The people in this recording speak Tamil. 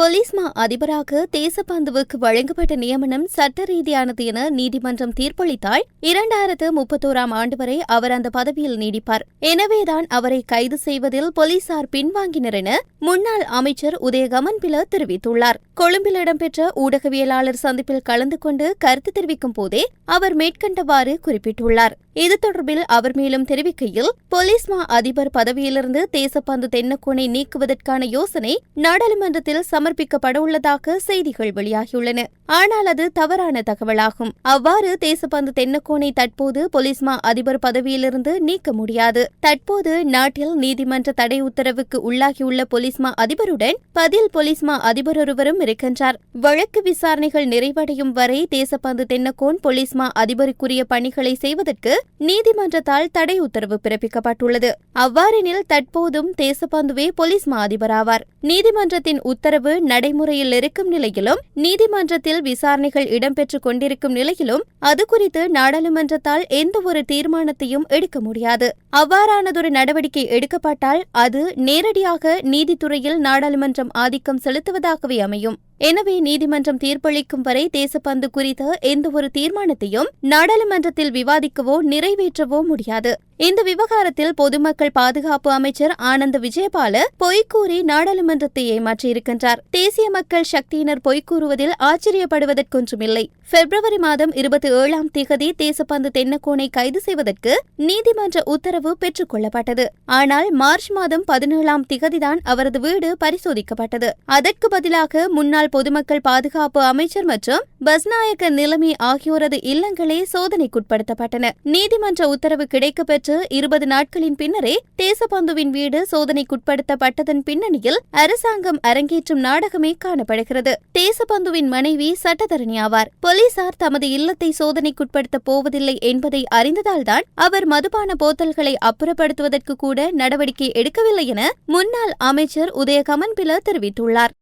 போலீஸ் மா அதிபராக தேசபாந்துவுக்கு வழங்கப்பட்ட நியமனம் சட்ட ரீதியானது என நீதிமன்றம் தீர்ப்பளித்தால் இரண்டாயிரத்து முப்பத்தோராம் ஆண்டு வரை அவர் அந்த பதவியில் நீடிப்பார். எனவேதான் அவரை கைது செய்வதில் போலீசார் பின்வாங்கினர் என முன்னாள் அமைச்சர் உதயகமன் பில தெரிவித்துள்ளார். கொழும்பில் இடம்பெற்ற ஊடகவியலாளர் சந்திப்பில் கலந்து கொண்டு கருத்து தெரிவிக்கும் போதே அவர் மேற்கண்டவாறு குறிப்பிட்டுள்ளார். இது தொடர்பில் அவர் மேலும் தெரிவிக்கையில் போலீஸ் மா அதிபர் பதவியிலிருந்து தேசப்பந்து தென்னக்கோனை நீக்குவதற்கான யோசனை நாடாளுமன்றத்தில் சமர்ப்பிக்கப்பட உள்ளதாக செய்திகள் வெளியாகியுள்ளன. ஆனால் அது தவறான தகவலாகும். அவ்வாறு தேசப்பந்து தென்னக்கோனை தற்போது போலீஸ் மா அதிபர் பதவியிலிருந்து நீக்க முடியாது. தற்போது நாட்டில் நீதிமன்ற தடை உத்தரவுக்கு உள்ளாகியுள்ள போலீஸ் மா அதிபருடன் பதில் போலீஸ் மா அதிபர் ஒருவரும் வருகின்றார். வழக்கு விசாரணைகள் நிறைவடையும் வரை தேசப்பந்து தென்னக்கோன் போலீஸ் மா அதிபருக்குரிய பணிகளை செய்வதற்கு நீதிமன்றத்தால் தடை உத்தரவு பிறப்பிக்கப்பட்டுள்ளது. அவ்வாறெனில் தற்போதும் தேசப்பந்துவே போலீஸ் மா அதிபராவார். நீதிமன்றத்தின் உத்தரவு நடைமுறையில் இருக்கும் நிலையிலும் நீதிமன்றத்தில் விசாரணைகள் இடம்பெற்றுக் கொண்டிருக்கும் நிலையிலும் அது குறித்து நாடாளுமன்றத்தால் எந்த ஒரு தீர்மானத்தையும் எடுக்க முடியாது. அவ்வாறானதொரு நடவடிக்கை எடுக்கப்பட்டால் அது நேரடியாக நீதித்துறையில் நாடாளுமன்றம் ஆதிக்கம் செலுத்துவதாகவே அமையும். எனவே நீதிமன்றம் தீர்ப்பளிக்கும் வரை தேசப்பந்து குறித்த எந்த ஒரு தீர்மானத்தையும் நாடாளுமன்றத்தில் விவாதிக்கவோ நிறைவேற்றவோ முடியாது. இந்த விவகாரத்தில் பொதுமக்கள் பாதுகாப்பு அமைச்சர் ஆனந்த் விஜயபால பொய்க்கூறி நாடாளுமன்றத்தை ஏமாற்றியிருக்கின்றார். தேசிய மக்கள் சக்தியினர் பொய்க்கூறுவதில் ஆச்சரியப்படுவதற்கொன்றுமில்லை. பிப்ரவரி மாதம் இருபத்தி ஏழாம் திகதி தேசப்பந்து தென்னக்கோனை கைது செய்வதற்கு நீதிமன்ற உத்தரவு பெற்றுக் கொள்ளப்பட்டது. ஆனால் மார்ச் மாதம் பதினேழாம் திகதிதான் அவரது வீடு பரிசோதிக்கப்பட்டது. அதற்கு பதிலாக முன்னாள் பொதுமக்கள் பாதுகாப்பு அமைச்சர் மற்றும் பஸ்நாயக்க நிலைமை ஆகியோரது இல்லங்களே சோதனைக்குட்படுத்தப்பட்டன. நீதிமன்ற உத்தரவு கிடைக்கப்பெற்று இருபது நாட்களின் பின்னரே தேசபந்துவின் வீடு சோதனைக்குட்படுத்தப்பட்டதன் பின்னணியில் அரசாங்கம் அரங்கேற்றும் நாடகமே காணப்படுகிறது. தேசபந்துவின் மனைவி சட்டத்தரணி ஆவார். போலீசார் தமது இல்லத்தை சோதனைக்குட்படுத்தப் போவதில்லை என்பதை அறிந்ததால்தான் அவர் மதுபான போத்தல்களை அப்புறப்படுத்துவதற்கு கூட நடவடிக்கை எடுக்கவில்லை என முன்னாள் அமைச்சர் உதயகமன் பில தெரிவித்துள்ளார்.